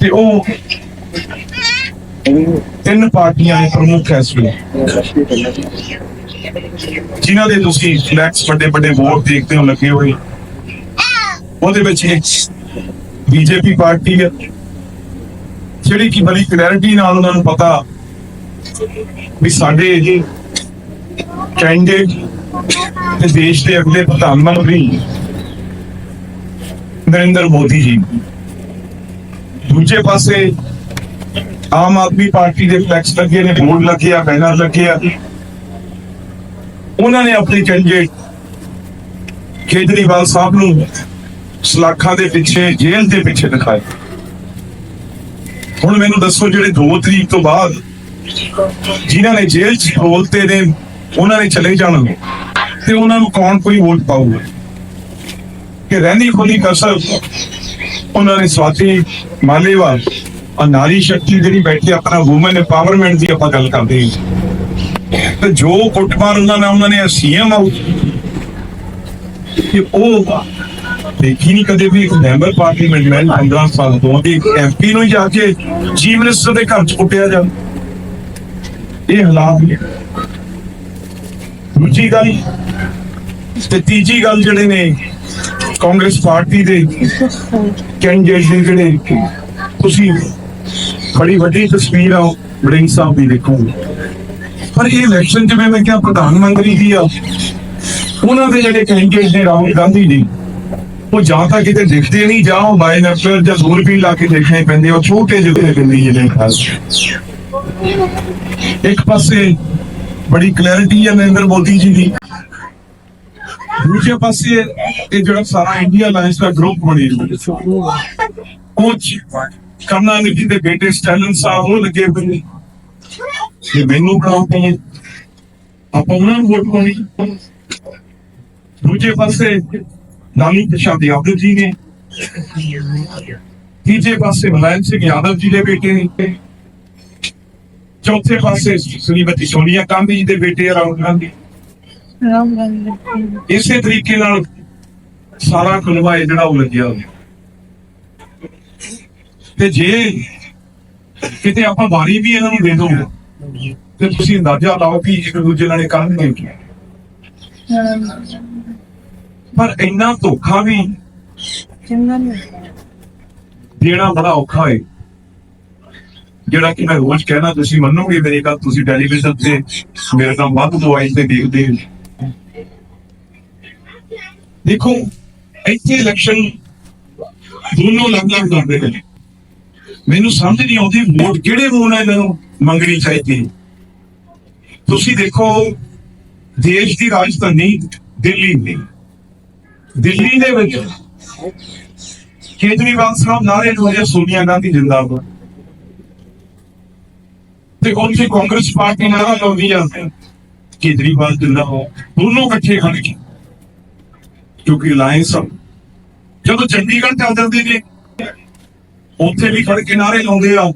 ਤੇ ਉਹ ਤਿੰਨ ਪਾਰਟੀਆਂ ਦੇ ਪ੍ਰਮੁੱਖ ਐ ਇਸ ਵੇਲੇ। ਜਿਨ੍ਹਾਂ ਦੇ ਤੁਸੀਂ ਫਲੈਕਸ ਵੱਡੇ ਵੱਡੇ ਵੋਟ ਦੇਖਦੇ ਹੋ ਲੱਗੇ ਹੋਏ। ਉਹਦੇ ਵਿੱਚ ਇੱਕ ਬੀਜੇਪੀ ਪਾਰਟੀ ਹੈ। ਜਿਹੜੀ ਕਿ ਬੜੀ ਕਲੈਰਿਟੀ ਨਾਲ ਉਹਨਾਂ ਨੂੰ ਪਤਾ ਵੀ ਸਾਡੇ ਇਹ ਕੈਂਡੀਡੇਟ ਤੇ ਦੇਸ਼ ਦੇ ਅਗਲੇ ਪ੍ਰਧਾਨ ਮੰਤਰੀ ਨਰਿੰਦਰ ਮੋਦੀ ਜੀ। ਦੂਜੇ ਪਾਸੇ ਆਮ ਆਦਮੀ ਪਾਰਟੀ ਦੇ ਫਲੈਕਸ ਲੱਗੇ ਨੇ, ਬੋਰਡ ਲੱਗੇ ਆ, ਬੈਨਰ ਲੱਗੇ ਆ। ਉਹਨਾਂ ਨੇ ਆਪਣੇ ਕੈਂਡੀਡੇਟ ਕੇਜਰੀਵਾਲ ਸਾਹਿਬ ਨੂੰ ਸਲਾਖਾਂ ਦੇ ਪਿੱਛੇ, ਜੇਲ੍ਹ ਦੇ ਪਿੱਛੇ ਦਿਖਾਏ। ਹੁਣ ਮੈਨੂੰ ਦੱਸੋ ਜਿਹੜੇ 2 ਤਰੀਕ ਤੋਂ ਬਾਅਦ ਜਿਨ੍ਹਾਂ ਨੇ ਜੇਲ੍ਹ 'ਚ ਬੋਲਤੇ ਨੇ, ਉਹਨਾਂ ਨੇ ਚਲੇ ਜਾਣਗੇ ਤੇ ਉਹਨਾਂ ਨੂੰ ਕੌਣ ਕੋਈ ਵੋਟ ਪਾਊਗਾ? ਕਿ ਰਹਿੰਦੀ ਖੁੱਲੀ ਕਸਰ, ਉਹਨਾਂ ਨੇ ਸਵਾਤੀ ਮਾਲੇਵਾਲ ਆ ਨਾਰੀ ਸ਼ਕਤੀ ਜਿਹੜੀ ਬੈਠੀ ਆਪਣਾ ਔਮਨ ਐਮਪਾਵਰਮੈਂਟ ਦੀ ਆਪਾਂ ਗੱਲ ਕਰਦੇ ਹਾਂ। ਤੇ ਜੋ ਕੁੱਟਮਾਰ ਉਹਨਾਂ ਨੇ ਉਹਨਾਂ ਨੇ ਸੀਐਮ ਆਉ ਕਿ ਉਹ ਦੇਖੀ ਨਹੀਂ ਕਦੇ ਵੀ ਇੱਕ ਮੈਂਬਰ ਪਾਰਲੀਮੈਂਟ ਮੈਂ 15 ਸਾਲ ਤੋਂ ਤੇ ਇੱਕ ਐਮਪੀ ਨੂੰ ਹੀ ਜਾ ਕੇ ਚੀਫ ਮਿਨਿਸਟਰ ਦੇ ਘਰ ਚ ਕੁੱਟਿਆ ਜਾ ਇਹ ਹਾਲਾਤ ਨੇ। ਦੂਜੀ ਗੱਲ, ਤੇ ਤੀਜੀ ਗੱਲ ਜਿਹੜੇ ਨੇ ਕਾਂਗਰਸ ਪਾਰਟੀ ਦੇ ਕੈਂਡੀਡੇਟ ਦੇ ਜਿਹੜੇ ਤੁਸੀਂ ਬੜੀ ਵੱਡੀ ਤਸਵੀਰ ਆ ਬੜਿੰਗ ਸਾਹਿਬ ਦੀ ਦੇਖੋ। ਪਰ ਇਹ ਇਲੈਕਸ਼ਨ ਜਿਵੇਂ ਮੈਂ ਕਿਹਾ ਪ੍ਰਧਾਨ ਮੰਤਰੀ ਦੀ ਆ। ਉਹਨਾਂ ਦੇ ਜਿਹੜੇ ਕੈਂਡੀਡੇਟ ਨੇ ਰਾਹੁਲ ਗਾਂਧੀ ਜੀ, ਉਹ ਜਾਂ ਤਾਂ ਕਿਤੇ ਦਿਖਦੇ ਨਹੀਂ, ਜਾਂ ਉਹ ਬਾਇਨੈਪਲਰ ਜਾਂ ਦੂਰਬੀਨ ਲਾ ਕੇ ਦੇਖਣੇ ਪੈਂਦੇ ਉਹ ਛੋਟੇ ਜਿਹੇ ਪੈਂਦੇ ਜਿਹੜੇ ਖਾਸ ਇੱਕ ਪਾਸੇ ਬੜੀ ਕਲੈਰਿਟੀ ਹੈ ਨਰਿੰਦਰ ਮੋਦੀ ਜੀ ਦੀ। ਦੂਜੇ ਪਾਸੇ ਇਹ ਜਿਹੜਾ ਸਾਰਾ ਇੰਡੀਆ ਅਲਾਈਅੰਸ ਦਾ ਗਰੁੱਪ ਬਣੀ ਹੋਈ ਉਹ ਕਰਨਾ ਨਿਧੀ ਦੇ ਬੇਟੇ ਸਟੈਲਨ ਸਾਹਿਬ ਉਹ ਲੱਗੇ ਹੋਏ ਨੇ। ਤੇ ਮੈਨੂੰ ਬਣਾਓ ਕਹੇ ਆਪਾਂ ਉਹਨਾਂ ਨੂੰ ਵੋਟ ਪਾਉਣੀ। ਦੂਜੇ ਪਾਸੇ ਲਾਲੀ ਪ੍ਰਸ਼ਾਦ ਯਾਦਵ ਜੀ ਨੇ। ਤੀਜੇ ਪਾਸੇ ਮਲਾਇਮ ਸਿੰਘ ਯਾਦਵ ਜੀ ਦੇ ਬੇਟੇ ਨੇ। ਚੌਥੇ ਪਾਸੇ ਸ੍ਰੀਮਤੀ ਸੋਨੀਆ ਗਾਂਧੀ ਜੀ ਦੇ ਬੇਟੇ ਰਾਹੁਲ ਗਾਂਧੀ। ਇਸੇ ਤਰੀਕੇ ਨਾਲ ਸਾਰਾ ਕੁਲਵਾ ਇਹ ਜਿਹੜਾ ਉਹ ਲੱਗਿਆ ਹੋਇਆ। ਤੇ ਜੇ ਕਿਤੇ ਆਪਾਂ ਵਾਰੀ ਵੀ ਇਹਨਾਂ ਨੂੰ ਦੇ ਦੋ ਤੇ ਤੁਸੀਂ ਅੰਦਾਜ਼ਾ ਲਾਓ ਕਿ ਇੱਕ ਦੂਜੇ ਨਾਲ ਇਹ ਕਰਨਗੇ ਕੀ। ਪਰ ਇੰਨਾ ਧੋਖਾ ਵੀ ਦੇਣਾ ਬੜਾ ਔਖਾ ਹੈ ਜਿਹੜਾ ਕਿ ਮੈਂ ਰੋਜ਼ ਕਹਿਣਾ ਤੁਸੀਂ ਮੰਨੋਗੇ ਮੇਰੀ ਗੱਲ ਤੁਸੀਂ ਟੈਲੀਵਿਜ਼ਨ ਤੇ ਮੇਰੇ ਨਾਲ ਵੱਧ ਦਵਾਈ ਤੇ ਦੇਖਦੇ। ਹੋ ਦੇਖੋ, ਇੱਥੇ ਇਲੈਕਸ਼ਨ ਦੋਨੋਂ ਅਲੱਗ ਅਲੱਗ ਕਰਦੇ ਨੇ। ਮੈਨੂੰ ਸਮਝ ਨਹੀਂ ਆਉਂਦੀ ਵੋਟ ਕਿਹੜੇ ਮੂੰਹ ਨਾਲ ਇਹਨਾਂ ਨੂੰ ਮੰਗਣੀ ਚਾਹੀਦੀ ਤੁਸੀਂ ਦੇਖੋ, ਦੇਸ਼ ਦੀ ਰਾਜਧਾਨੀ ਦਿੱਲੀ ਨੇ ਦਿੱਲੀ ਦੇ ਵਿੱਚ ਕੇਜਰੀਵਾਲ ਸਾਹਿਬ ਨਾਰੇ ਲਾਉਂਦੇ ਹਜੇ ਸੋਨੀਆ ਗਾਂਧੀ ਜਿੰਦਾਬਾਦ। ਤੇ ਉੱਥੇ ਕਾਂਗਰਸ ਪਾਰਟੀ ਨਾਰਾ ਲਾਉਂਦੀ ਆ, ਕੇਜਰੀਵਾਲ ਜਿੰਦਾਬਾਦ ਦੋਨੋਂ ਇਕੱਠੇ ਖੜ ਕੇ। ਕਿਉਂਕਿ ਅਲਾਈਅੰਸ ਜਦੋਂ ਚੰਡੀਗੜ੍ਹ ਚੱਲ ਜਾਂਦੇ ਨੇ ਉੱਥੇ ਵੀ ਖੜ ਕੇ ਨਾਰੇ ਲਾਉਂਦੇ ਆ।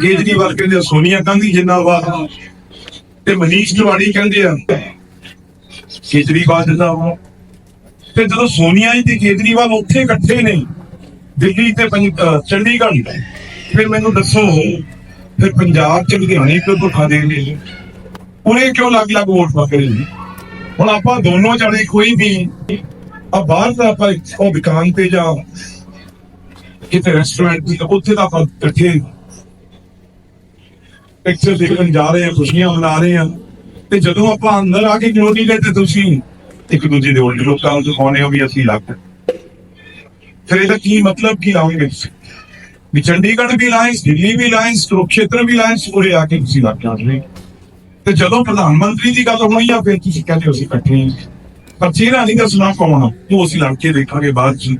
ਕੇਜਰੀਵਾਲ ਕਹਿੰਦੇ ਆ, ਸੋਨੀਆ ਗਾਂਧੀ ਜਿੰਦਾਬਾਦ। ਤੇ ਮਨੀਸ਼ ਤਿਵਾੜੀ ਕਹਿੰਦੇ ਆ ਕੇਜਰੀਵਾਲ ਜਿੰਦਾਬਾਦ। ਤੇ ਜਦੋਂ ਸੋਨੀਆ ਜੀ ਤੇ ਕੇਜਰੀਵਾਲ ਉੱਥੇ ਇਕੱਠੇ ਨੇ ਦਿੱਲੀ ਤੇ ਪੰਜ- ਚੰਡੀਗੜ੍ਹ ਫਿਰ ਮੈਨੂੰ ਦੱਸੋ ਫਿਰ ਪੰਜਾਬ ਚ ਲੁਧਿਆਣੇ ਕਿਉਂ ਧੋਖਾ ਦੇਣਗੇ ਉਹਨੇ ਕਿਉਂ ਲੱਗ ਲੱਗ ਵੋਟ ਪਾਉਂਦੇ ਨੇ? ਹੁਣ ਆਪਾਂ ਦੋਨੋਂ ਜਣੇ ਕੋਈ ਵੀ ਆ ਬਾਹਰ ਦਾ ਆਪਾਂ ਉਹ ਦੁਕਾਨ ਤੇ ਜਾ ਕਿਤੇ ਰੈਸਟੋਰੈਂਟ ਤੇ ਉੱਥੇ ਦਾ ਆਪਾਂ ਇਕੱਠੇ ਪਿਕਚਰ ਦੇਖਣ ਜਾ ਰਹੇ ਆ ਖੁਸ਼ੀਆਂ ਮਨਾ ਰਹੇ ਆ ਤੇ ਜਦੋਂ ਆਪਾਂ ਅੰਦਰ ਆ ਕੇ ਜਨੋਦੀ ਗਏ ਤੇ ਤੁਸੀਂ ਇੱਕ ਦੂਜੇ ਦੇ ਉਲਟ ਲੋਕਾਂ ਨੂੰ ਦਿਖਾਉਣੇ ਹੋ ਵੀ ਅਸੀਂ ਲੱਗ ਫਿਰ ਇਹਦਾ ਕੀ ਮਤਲਬ ਕੀ ਲਾਉਂਗੇ ਤੁਸੀਂ? ਵੀ ਚੰਡੀਗੜ੍ਹ ਵੀ ਲਾਇੰਸ, ਦਿੱਲੀ ਵੀ ਲਾਇੰਸ, ਕੁਰੂਕਸ਼ੇਤਰ ਵੀ ਲਾਇੰਸ ਪੂਰੇ ਆ ਕੇ ਤੁਸੀਂ ਲੱਗ ਜਾਂਦੇ ਤੇ ਜਦੋਂ ਪ੍ਰਧਾਨ ਮੰਤਰੀ ਦੀ ਗੱਲ ਹੋਣੀ ਆ, ਫਿਰ ਤੁਸੀਂ ਕਹਿੰਦੇ ਹੋ ਅਸੀਂ ਇਕੱਠੇ ਪਰ ਚਿਹਰਾ ਨਹੀਂ ਦੱਸਣਾ ਕੌਣ ਉਹ ਅਸੀਂ ਲੜ ਕੇ ਦੇਖਾਂਗੇ ਬਾਅਦ ਚ।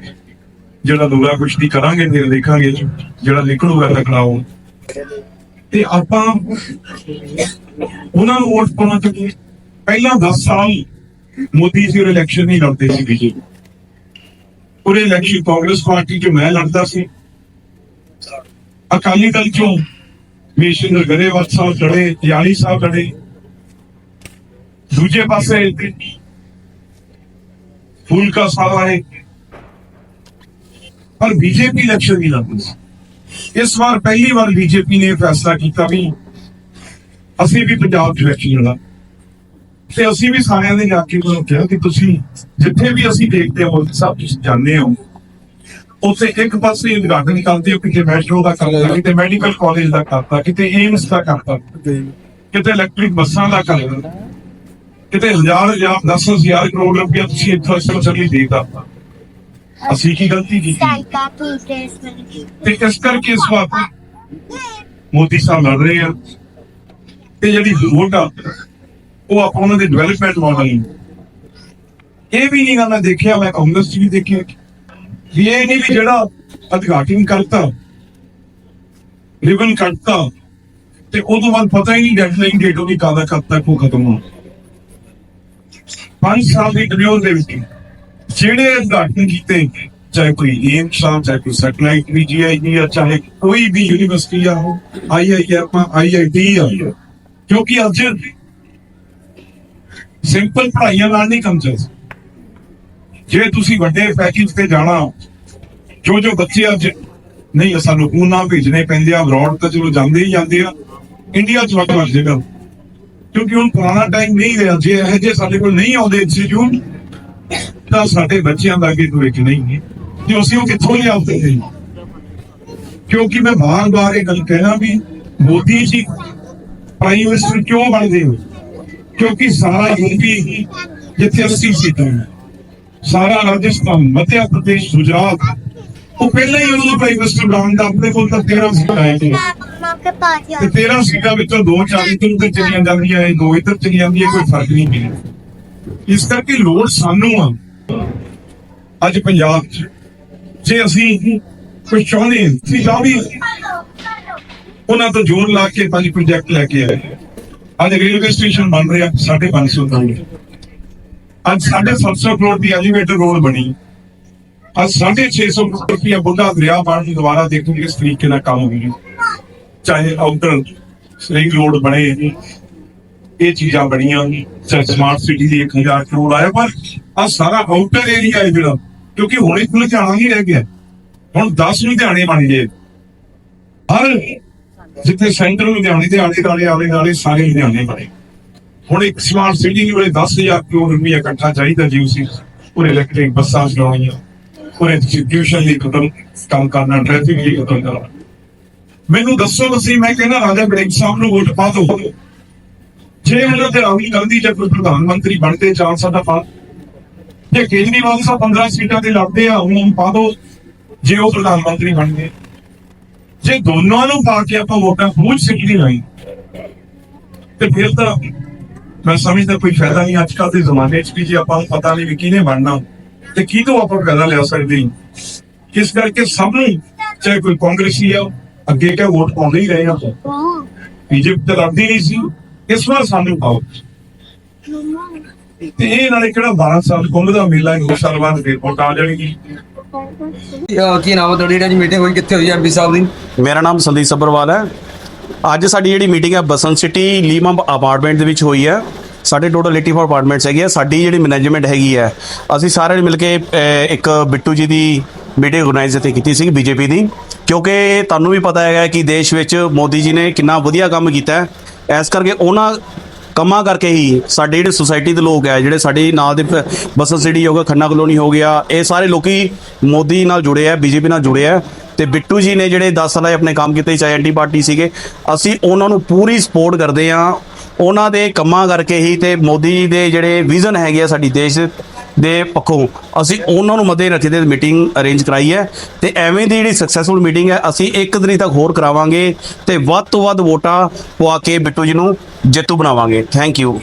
ਜਿਹੜਾ ਦੂਰਾ ਕੁਸ਼ਤੀ ਕਰਾਂਗੇ, ਫਿਰ ਦੇਖਾਂਗੇ ਜਿਹੜਾ ਨਿਕਲੂਗਾ ਤਕੜਾ ਉਹ ਤੇ ਆਪਾਂ ਉਹਨਾਂ ਨੂੰ ਵੋਟ ਪਾਉਣਾ ਚਾਹੀਏ ਪਹਿਲਾਂ 10 ਸਾਲ ਮੋਦੀ ਜੀ ਇਲੈਕਸ਼ਨ ਨਹੀਂ ਲੜਦੇ ਸੀ ਬੀਜੇਪੀ। ਪੂਰੇ ਇਲੈਕਸ਼ਨ ਕਾਂਗਰਸ ਪਾਰਟੀ ਚ ਮੈਂ ਲੜਦਾ ਸੀ। ਅਕਾਲੀ ਦਲ ਚੋਂ ਮੇਸ਼ਿੰਦਰ ਗਰੇਵਾਲ ਸਾਹਿਬ ਲੜੇ ਯਾਲੀ ਸਾਹਿਬ ਲੜੇ। ਦੂਜੇ ਪਾਸੇ ਫੂਲਕਾ ਸਾਹਿਬ ਆਏ। ਪਰ ਬੀਜੇਪੀ ਇਲੈਕਸ਼ਨ ਨਹੀਂ ਲੜਦੀ ਸੀ। ਇਸ ਵਾਰ ਪਹਿਲੀ ਵਾਰ ਬੀਜੇਪੀ ਨੇ ਫੈਸਲਾ ਕੀਤਾ ਵੀ ਅਸੀਂ ਵੀ ਪੰਜਾਬ ਚ ਇਲੈਕਸ਼ਨ ਲੜਾ ਤੇ ਅਸੀਂ ਵੀ ਸਾਰਿਆਂ ਨੇ ਜਾ ਕੇ ਉਹਨਾਂ ਨੂੰ ਕਿਹਾ ਕਿ ਤੁਸੀਂ ਜਿੱਥੇ ਵੀ ਅਸੀਂ ਦੇਖਦੇ ਹਾਂ, ਸਭ ਤੁਸੀਂ ਜਾਣਦੇ ਹੋ। ਉੱਥੇ ਇੱਕ ਪਾਸੇ ਉਦਘਾਟਨ ਕਰਦੇ ਹੋ ਕਿਤੇ ਮੈਟਰੋ ਦਾ ਕਰਤਾ ਕਿਤੇ ਮੈਡੀਕਲ ਕਾਲਜ ਦਾ ਕਰਤਾ ਕਿਤੇ ਏਮਸ ਦਾ ਕਰਤਾ ਕਿਤੇ ਇਲੈਕਟ੍ਰਿਕ ਬੱਸਾਂ ਦਾ ਕਰਤਾ। ਕਿਤੇ ਹਜ਼ਾਰ ਜਾਂ ਦਸ ਹਜ਼ਾਰ ਕਰੋੜ ਰੁਪਇਆ ਤੁਸੀਂ ਇਨਫਰਾਸਟ੍ਰਕਚਰ ਲਈ ਦੇ ਦਿੱਤਾ। ਅਸੀਂ ਕੀ ਗਲਤੀ ਕੀਤੀ. ਤੇ ਇਸ ਕਰਕੇ ਇਸ ਵਾਰ ਮੋਦੀ ਸਾਹਿਬ ਲੜ ਰਹੇ ਆ। ਤੇ ਜਿਹੜੀ ਵੋਟ ਆ ਉਹ ਆਪਾਂ ਉਹਨਾਂ ਦੇ ਡਿਵੈਲਪਮੈਂਟ ਮਾਡਲ ਇਹ ਵੀ ਨਹੀਂ ਮੈਂ ਦੇਖਿਆ ਮੈਂ ਕਾਂਗਰਸ ਚ ਵੀ ਦੇਖਿਆ। ਵੀ ਇਹ ਨਹੀਂ ਵੀ ਜਿਹੜਾ ਉਦਘਾਟਨ ਕਰਤਾ ਰਿਬਨ ਕੱਟਤਾ ਤੇ ਉਦੋਂ ਬਾਅਦ ਪਤਾ ਹੀ ਨਹੀਂ ਡੈਡਲਾਈਨ ਡੇਟ ਉਹਦੀ ਕਾਦਾ ਕਦ ਤੱਕ ਉਹ ਖਤਮ ਹੋ ਪੰਜ ਸਾਲ ਦੀ ਟਿਊਨ ਦੇ ਵਿੱਚ ਜਿਹੜੇ ਉਦਘਾਟਨ ਕੀਤੇ, ਚਾਹੇ ਕੋਈ ਏਮਸ ਆ ਚਾਹੇ ਕੋਈ ਸੈਟਲਾਈਟ ਵੀ ਜੀਆਈਜੀ ਆ, ਚਾਹੇ ਕੋਈ ਵੀ ਯੂਨੀਵਰਸਿਟੀ ਆ ਆਈਆਈ ਆ ਆਈਆਈਟੀ ਆ। ਕਿਉਂਕਿ ਅੱਜ ਸਿੰਪਲ ਪੜ੍ਹਾਈਆਂ ਨਾਲ ਨਹੀਂ ਕੰਮ ਚੱਲਦਾ। ਜੇ ਤੁਸੀਂ ਵੱਡੇ ਪੈਕੇਜ ਤੇ ਜਾਣਾ ਜੋ ਜੋ ਬੱਚੇ ਅੱਜ ਨਹੀਂ ਸਾਨੂੰ ਪੂਨਾ ਭੇਜਣੇ ਪੈਂਦੇ ਆ ਅਬਰੋਡ ਤਾਂ ਚਲੋ ਜਾਂਦੇ ਹੀ ਜਾਂਦੇ ਆ। ਇੰਡੀਆ ਚ ਵੱਖ ਵੱਖ ਜਗ੍ਹਾ। ਕਿਉਂਕਿ ਹੁਣ ਪੁਰਾਣਾ ਟਾਈਮ ਨਹੀਂ ਰਿਹਾ, ਜੇ ਇਹ ਜੇ ਸਾਡੇ ਕੋਲ ਨਹੀਂ ਆਉਂਦੇ ਇੰਸਟੀਚਿਊਟ ਤਾਂ ਸਾਡੇ ਬੱਚਿਆਂ ਦਾ ਅੱਗੇ ਭਵਿੱਖ ਨਹੀਂ ਹੈ। ਤੇ ਅਸੀਂ ਉਹ ਕਿੱਥੋਂ ਲਿਆਉਂਦੇ ਨੇ? ਕਿਉਂਕਿ ਮੈਂ ਬਾਰ-ਬਾਰ ਇਹ ਗੱਲ ਕਹਿਣਾ ਵੀ ਮੋਦੀ ਜੀ ਪ੍ਰਾਈਮ ਮਿਨਿਸਟਰ ਕਿਉਂ ਬਣਦੇ ਹੋ? ਕਿਉਂਕਿ ਸਾਰਾ ਯੂਪੀ ਜਿੱਥੇ 80 ਸੀਟਾਂ ਸਾਰਾ ਰਾਜਸਥਾਨ ਮੱਧ ਪ੍ਰਦੇਸ਼, ਗੁਜਰਾਤ ਉਹ ਪਹਿਲਾਂ ਹੀ ਉਹਨਾਂ ਨੂੰ ਪ੍ਰਾਈਮ ਮਿਨਿਸਟਰ ਬਣਾਉਣ ਦਾ ਆਪਣੇ ਕੋਲ ਤਾਂ 13 ਸੀਟਾਂ ਆਏ pass ਤੇ 13 ਸੀਟਾਂ ਵਿੱਚੋਂ ਦੋ ਚਾਰ ਇੱਧਰ ਉੱਧਰ ਚਲੀਆਂ ਜਾਂਦੀਆਂ ਇਹ ਦੋ ਇੱਧਰ ਚਲੀ ਜਾਂਦੀਆਂ ਕੋਈ ਫ਼ਰਕ ਨਹੀਂ ਪੈਂਦਾ। ਇਸ ਕਰਕੇ ਲੋੜ ਸਾਨੂੰ ਆ। ਅੱਜ ਪੰਜਾਬ 'ਚ ਜੇ ਅਸੀਂ ਕੁਝ ਚਾਹੁੰਦੇ ਹਾਂ ਅਸੀਂ ਚਾਹੁੰਦੇ ਹਾਂ, ਉਹਨਾਂ ਤੋਂ ਜ਼ੋਰ ਲਾ ਕੇ ਪੰਜ ਪ੍ਰੋਜੈਕਟ ਲੈ ਕੇ ਆਏ। ਅੱਜ ਰੇਲਵੇ ਸਟੇਸ਼ਨ ਬਣ ਰਿਹਾ 550 ਕਰੋੜ ਅੱਜ 750 ਕਰੋੜ ਦੀ ਐਲੀਵੇਟਰ ਰੋਡ ਬਣੀ। ਅੱਜ 650 ਕਰੋੜ ਰੁਪਇਆ ਬੁੱਢਾ ਦਰਿਆ ਬਣ ਦੀ ਦੁਬਾਰਾ ਦੇਖੋ ਕਿਸ ਤਰੀਕੇ ਨਾਲ ਕੰਮ ਹੋਈ ਚਾਹੇ ਆਊਟਰ ਰਿੰਗ ਰੋਡ ਬਣੇ, ਇਹ ਚੀਜ਼ਾਂ ਬਣੀਆਂ, ਚਾਹੇ ਸਮਾਰਟ ਸਿਟੀ ਦੀ 1000 ਕਰੋੜ ਆਇਆ, ਪਰ ਆ ਸਾਰਾ ਆਊਟਰ ਏਰੀਆ ਹੈ ਜਿਹੜਾ, ਕਿਉਂਕਿ ਹੁਣ ਇੱਕ ਲੁਧਿਆਣਾ ਨਹੀਂ ਰਹਿ ਗਿਆ। ਹੁਣ 10 ਲੁਧਿਆਣੇ ਬਣ ਗਏ। ਹਰ ਜਿੱਥੇ ਸੈਂਟਰ ਲੁਧਿਆਣੇ ਦੇ ਆਲੇ ਦੁਆਲੇ ਆਲੇ ਦੁਆਲੇ ਸਾਰੇ ਲੁਧਿਆਣੇ ਬਣੇ। ਹੁਣ ਇੱਕ ਸਮਾਰਟ ਸਿਟੀ ਨੂੰ 10000 ਕਰੋੜ ਰੁਪਇਆ ਇਕੱਠਾ ਚਾਹੀਦਾ ਜੀ ਉਸੇ ਪੂਰੇ ਇਲੈਕਟ੍ਰਿਕ ਬੱਸਾਂ ਚਲਾਉਣੀਆਂ। ਪੂਰੇ ਡਿਸਟ੍ਰੀਬਿਊਸ਼ਨ ਲਈ ਖਤਮ ਕੰਮ ਕਰਨਾ ਟ੍ਰੈਫਿਕ ਲਈ ਖਤਮ ਕਰਨਾ। ਮੈਨੂੰ ਦੱਸੋ ਤੁਸੀਂ, ਮੈਂ ਕਹਿੰਦਾ ਰਾਜਾ ਬੜਿੰਗ ਸਾਹਿਬ ਨੂੰ ਵੋਟ ਪਾ ਦਿਓ। ਜੇ ਉਹਨਾਂ ਤੇ ਰਾਹੁਲ ਗਾਂਧੀ ਜੇ ਕੋਈ ਪ੍ਰਧਾਨ ਮੰਤਰੀ ਬਣਦੇ ਚਾਂਸ ਸਾਡਾ ਪਾ ਜੇ ਕੇਜਰੀਵਾਲ ਸਾਹਿਬ 15 ਸੀਟਾਂ ਤੇ ਲੜਦੇ ਆ, ਉਹਨਾਂ ਨੂੰ ਪਾ ਦਿਓ, ਜੇ ਉਹ ਪ੍ਰਧਾਨ ਮੰਤਰੀ ਬਣ ਗਏ। ਜੇ ਦੋਨਾਂ ਨੂੰ ਪਾ ਕੇ ਆਪਾਂ ਵੋਟਾਂ ਪੂਛ ਸਕਦੀ ਨਹੀਂ ਤੇ ਫਿਰ ਤਾਂ ਮੈਂ ਸਮਝਦਾ ਕੋਈ ਫਾਇਦਾ ਨਹੀਂ। ਅੱਜ ਕੱਲ੍ਹ ਦੇ ਜ਼ਮਾਨੇ 'ਚ ਵੀ ਜੇ ਆਪਾਂ ਨੂੰ ਪਤਾ ਨਹੀਂ ਵੀ ਕਿਹਨੇ ਬਣਨਾ। ਤੇ ਕਿਹਦੋਂ ਆਪਾਂ ਫਾਇਦਾ ਲਿਆ ਸਕਦੇ ਹਾਂ ਇਸ ਕਰਕੇ ਸਭ ਨੂੰ ਚਾਹੇ ਕੋਈ ਕਾਂਗਰਸੀ ਆ ਅੱਗੇ ਕਿਆ ਵੋਟ ਪਾਉਂਦੇ ਹੀ ਰਹੇ ਆ Oh. ਬੀਜੇਪੀ ਤਾਂ ਲੜਦੀ ਨਹੀਂ ਸੀ ਇਸ ਵਾਰ ਸਾਨੂੰ ਪਾਓ। ਤੇ ਇਹ ਨਾਲੇ ਕਿਹੜਾ 12 ਸਾਲ ਕੁੰਭ ਦਾ ਮੇਲਾ ਹੈ ਦੋ ਸਾਲ ਬਾਅਦ ਫਿਰ ਵੋਟ ਆ ਜਾਣਗੀ ਕੀ ਨਾਮ ਹੈ ਤੁਹਾਡੀ? ਜਿਹੜੀ ਮੀਟਿੰਗ ਹੋਈ ਕਿੱਥੇ ਹੋਈ ਐਮਪੀ ਸਾਹਿਬ ਦੀ? ਮੇਰਾ ਨਾਮ ਸੰਦੀਪ ਸੱਭਰਵਾਲ ਹੈ। ਅੱਜ ਸਾਡੀ ਜਿਹੜੀ ਮੀਟਿੰਗ ਹੈ ਬਸੰਤ ਸਿਟੀ ਲੀਮਾ ਅਪਾਰਟਮੈਂਟ ਦੇ ਵਿੱਚ ਹੋਈ ਹੈ। ਸਾਡੇ ਟੋਟਲ 84 ਅਪਾਰਟਮੈਂਟਸ ਹੈਗੇ ਆ। ਸਾਡੀ ਜਿਹੜੀ ਮੈਨੇਜਮੈਂਟ ਹੈਗੀ ਹੈ ਅਸੀਂ ਸਾਰਿਆਂ ਨੇ ਮਿਲ ਕੇ ਇੱਕ ਬਿੱਟੂ ਜੀ ਦੀ ਮੀਟਿੰਗ ਆਰਗੇਨਾਈਜ਼ ਇੱਥੇ ਕੀਤੀ ਸੀ ਬੀਜੇਪੀ ਦੀ। ਕਿਉਂਕਿ ਤੁਹਾਨੂੰ ਵੀ ਪਤਾ ਹੈਗਾ ਕਿ ਦੇਸ਼ ਵਿੱਚ ਮੋਦੀ ਜੀ ਨੇ ਕਿੰਨਾ ਵਧੀਆ ਕੰਮ ਕੀਤਾ। ਹੈ ਇਸ ਕਰਕੇ ਉਹਨਾਂ ਕੰਮਾਂ ਕਰਕੇ ਹੀ ਸਾਡੇ ਜਿਹੜੇ ਸੁਸਾਇਟੀ ਦੇ ਲੋਕ ਹੈ ਜਿਹੜੇ ਸਾਡੇ ਨਾਲ ਦੇ ਪ- ਬਸੰਤ ਸਿਟੀ ਹੋ ਗਿਆ, ਖੰਨਾ ਕਲੋਨੀ ਹੋ ਗਿਆ, ਇਹ ਸਾਰੇ ਲੋਕੀ ਮੋਦੀ ਨਾਲ ਜੁੜੇ ਆ ਬੀਜੇਪੀ ਨਾਲ ਜੁੜੇ ਆ। ਤੇ ਬਿੱਟੂ ਜੀ ਨੇ ਜਿਹੜੇ 10 ਸਾਲ ਆਪਣੇ ਕੰਮ ਕੀਤੇ, ਚਾਹੇ ਐਂਟੀ ਪਾਰਟੀ ਸੀਗੇ, ਅਸੀਂ ਉਹਨਾਂ ਨੂੰ ਪੂਰੀ ਸਪੋਰਟ ਕਰਦੇ ਆ। ਉਹਨਾਂ ਦੇ ਕੰਮਾਂ ਕਰਕੇ ਹੀ ਤੇ ਮੋਦੀ ਜੀ ਦੇ ਜਿਹੜੇ ਵਿਜ਼ਨ ਹੈਗੇ ਆ ਸਾਡੀ ਦੇਸ਼ ਦੇ ਪੱਖੋਂ, ਅਸੀਂ ਉਹਨਾਂ ਨੂੰ ਮੱਦੇ ਰੱਖਦੇ ਮੀਟਿੰਗ ਅਰੇਂਜ ਕਰਾਈ ਹੈ ਤੇ ਐਵੇਂ ਦੀ ਜਿਹੜੀ ਸਕਸੈਸਫੁਲ ਮੀਟਿੰਗ ਹੈ, ਅਸੀਂ ਇੱਕ ਦਿਨ ਤੱਕ ਹੋਰ ਕਰਾਵਾਂਗੇ ਤੇ ਵੱਧ ਤੋਂ ਵੱਧ ਵੋਟਾਂ ਪਵਾ ਕੇ ਬਿੱਟੂ ਜੀ ਨੂੰ ਜੇਤੂ ਬਣਾਵਾਂਗੇ। Thank you